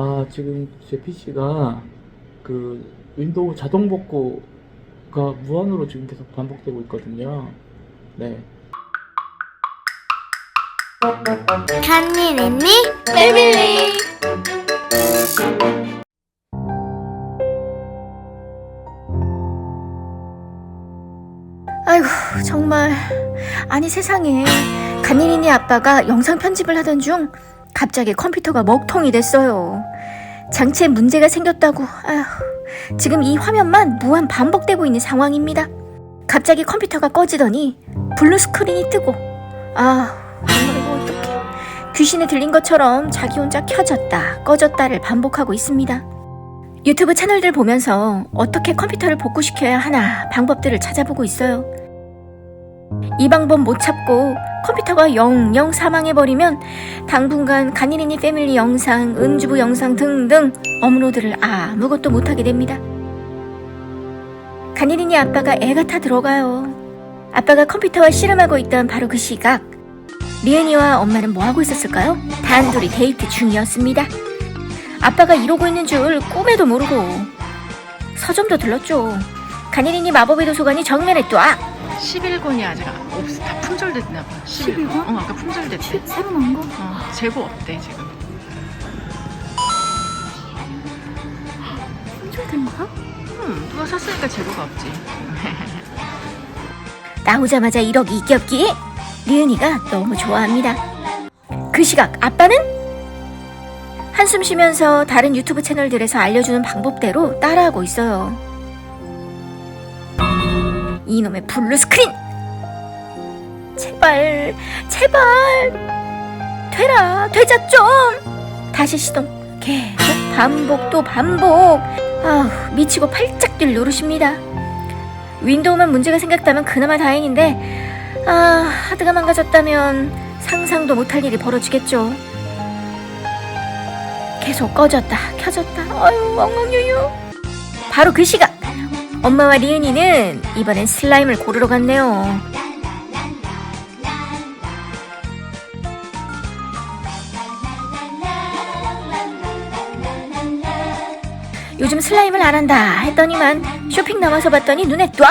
아, 지금 제 PC가 그 윈도우 자동 복구가 무한으로 지금 계속 반복되고 있거든요. 네. 간니nen니 패밀리 아이고 정말 아니 세상에 간이린이 아빠가 영상 편집을 하던 중 갑자기 컴퓨터가 먹통이 됐어요. 장치에 문제가 생겼다고 아휴 지금 이 화면만 무한 반복되고 있는 상황입니다. 갑자기 컴퓨터가 꺼지더니 블루 스크린이 뜨고 아 이거 어떡해 귀신에 들린 것처럼 자기 혼자 켜졌다 꺼졌다를 반복하고 있습니다. 유튜브 채널들 보면서 어떻게 컴퓨터를 복구시켜야 하나 방법들을 찾아보고 있어요. 이 방법 못 찾고 컴퓨터가 영영 사망해버리면 당분간 간이린이 패밀리 영상, 은주부 영상 등등 업로드를 아무것도 못하게 됩니다. 간이린이 아빠가 애가 타 들어가요. 아빠가 컴퓨터와 씨름하고 있던 바로 그 시각 리은이와 엄마는 뭐하고 있었을까요? 단둘이 데이트 중이었습니다. 아빠가 이러고 있는 줄 꿈에도 모르고 서점도 들렀죠. 간이린이 마법의 도서관이 정면에 딱 11권이 아직 없어. 다 품절됐나 봐. 11권? 어, 아까 품절됐대. 새로 나온 거? 어, 재고 없대, 지금. 품절된 거야? 음, 누가 샀으니까 재고가 없지. 나오자마자 1억 이겼기 리은이가 너무 좋아합니다. 그 시각 아빠는 한숨 쉬면서 다른 유튜브 채널들에서 알려주는 방법대로 따라하고 있어요. 이놈의 블루 스크린! 제발, 제발! 되라, 되자 좀! 다시 시동. 계속 반복 또 반복. 아우, 미치고 팔짝 뛸 노릇입니다. 윈도우만 문제가 생겼다면 그나마 다행인데 아 하드가 망가졌다면 상상도 못할 일이 벌어지겠죠 계속 꺼졌다 켜졌다 아유 엉엉유유 바로 그 시각 엄마와 리은이는 이번엔 슬라임을 고르러 갔네요 요즘 슬라임을 안 한다 했더니만 쇼핑 나와서 봤더니 눈에 ጧ!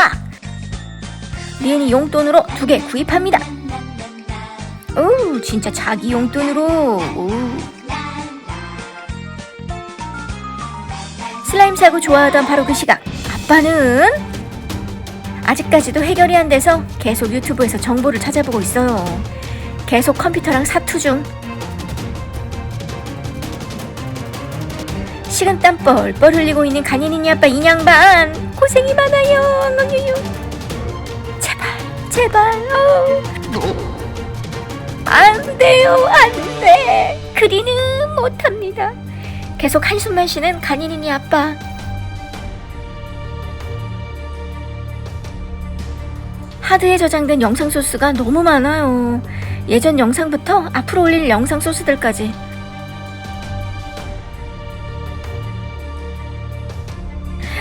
리은이 용돈으로 두 개 구입합니다. 오, 진짜 자기 용돈으로. 오. 슬라임 사고 좋아하던 바로 그 시각. 아빠는 아직까지도 해결이 안 돼서 계속 유튜브에서 정보를 찾아보고 있어요. 계속 컴퓨터랑 사투 중. 식은땀 뻘뻘 흘리고 있는 간이니니 아빠 인양반 고생이 많아요 엉엉유유 제발 제발 어. 안 돼요 안 돼 그리는 못합니다 계속 한숨만 쉬는 간이니니 아빠 하드에 저장된 영상 소스가 너무 많아요 예전 영상부터 앞으로 올릴 영상 소스들까지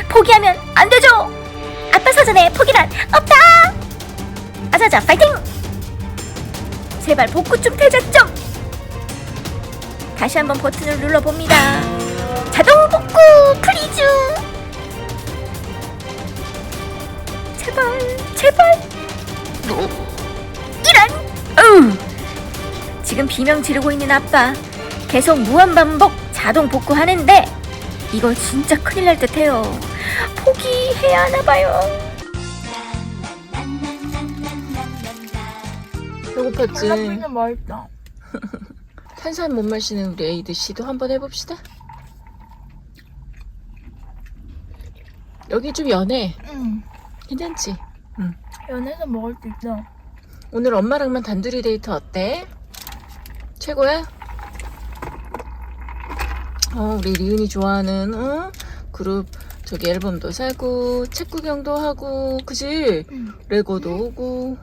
포기하면 안 되죠. 아빠 사전에 포기란 없다. 아자자 파이팅. 제발 복구 좀 되자 좀. 다시 한번 버튼을 눌러봅니다. 자동 복구 비명 지르고 있는 아빠. 계속 무한 반복 자동 복구하는데 이거 진짜 큰일 날 듯해요. 포기해야 하나 봐요. 배고팠지? 맛있다 탄산 못 마시는 우리 에이드 씨도 한번 해봅시다. 여기 좀 연해. 응 괜찮지? 연해서 먹을 수 있어 오늘 엄마랑만 단둘이 데이트 어때? 최고야? 어, 우리 리은이 좋아하는 어? 그룹 저기 앨범도 사고 책 구경도 하고 그지? 응. 레고도 오고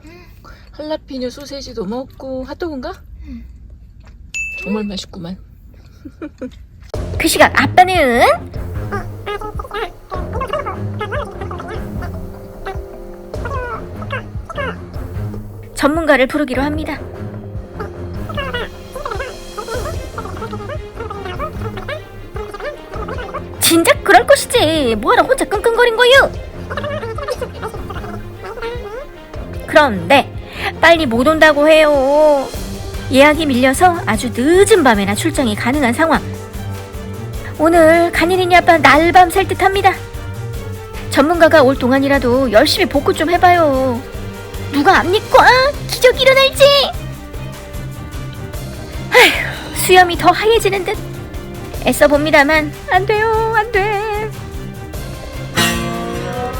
할라피뇨 소세지도 먹고 핫도그인가? 응. 정말 맛있구만 그 시각 아빠는 전문가를 부르기로 합니다. 그럴 것이지. 뭐하러 혼자 끙끙거린 거유? 그런데 빨리 못 온다고 해요. 예약이 밀려서 아주 늦은 밤에나 출장이 가능한 상황. 오늘 간이린이 아빠 날밤 샐 듯합니다. 전문가가 올 동안이라도 열심히 복구 좀 해봐요. 누가 압니까? 기적 일어날지. 아휴, 수염이 더 하얘지는 듯. 애써 봅니다만 안 돼요, 안 돼.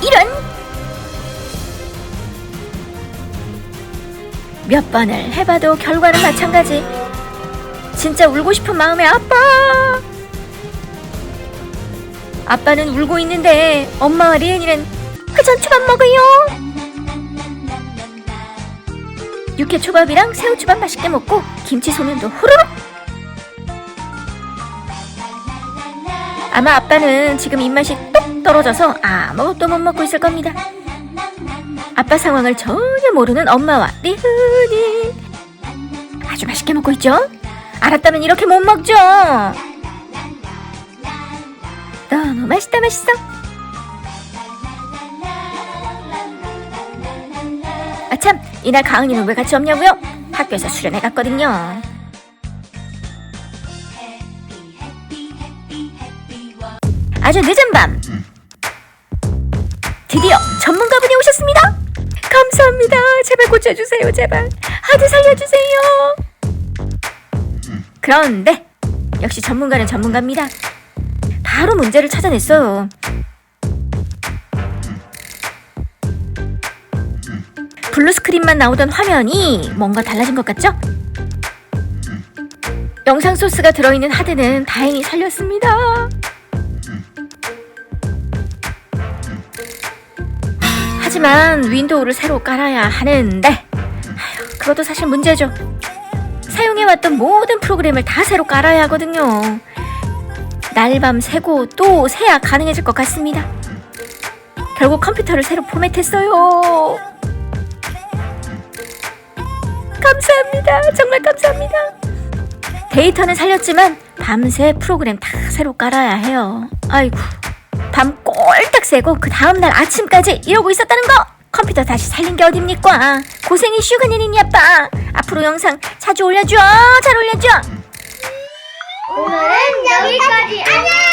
이런 몇 번을 해봐도 결과는 마찬가지. 진짜 울고 싶은 마음의 아빠. 아빠는 울고 있는데 엄마와 리은이는 회전초밥 먹어요. 육회 초밥이랑 새우 초밥 맛있게 먹고 김치 소면도 후루룩. 아마 아빠는 지금 입맛이 뚝 떨어져서 아무것도 못 먹고 있을 겁니다. 아빠 상황을 전혀 모르는 엄마와 리은이 아주 맛있게 먹고 있죠? 알았다면 이렇게 못 먹죠? 너무 맛있다 맛있어 아참 이날 가은이는 왜 같이 없냐고요? 학교에서 수련회 갔거든요 아주 늦은 밤 드디어 전문가분이 오셨습니다 감사합니다 제발 고쳐주세요 제발 하드 살려주세요 그런데 역시 전문가는 전문가입니다 바로 문제를 찾아냈어요. 블루 스크린만 나오던 화면이 뭔가 달라진 것 같죠? 영상 소스가 들어있는 하드는 다행히 살렸습니다. 하지만 윈도우를 새로 깔아야 하는데 아휴, 그것도 사실 문제죠. 사용해왔던 모든 프로그램을 다 새로 깔아야 하거든요. 날밤 새고 또 새야 가능해질 것 같습니다. 결국 컴퓨터를 새로 포맷했어요. 감사합니다. 정말 감사합니다. 데이터는 살렸지만 밤새 프로그램 다 새로 깔아야 해요. 아이고. 밤 꼴딱 새고 그 다음날 아침까지 이러고 있었다는 거. 컴퓨터 다시 살린 게 어딥니까? 고생이 슈그니니 아빠. 앞으로 영상 자주 올려줘. 잘 올려줘. 오늘은 여기까지. 안녕.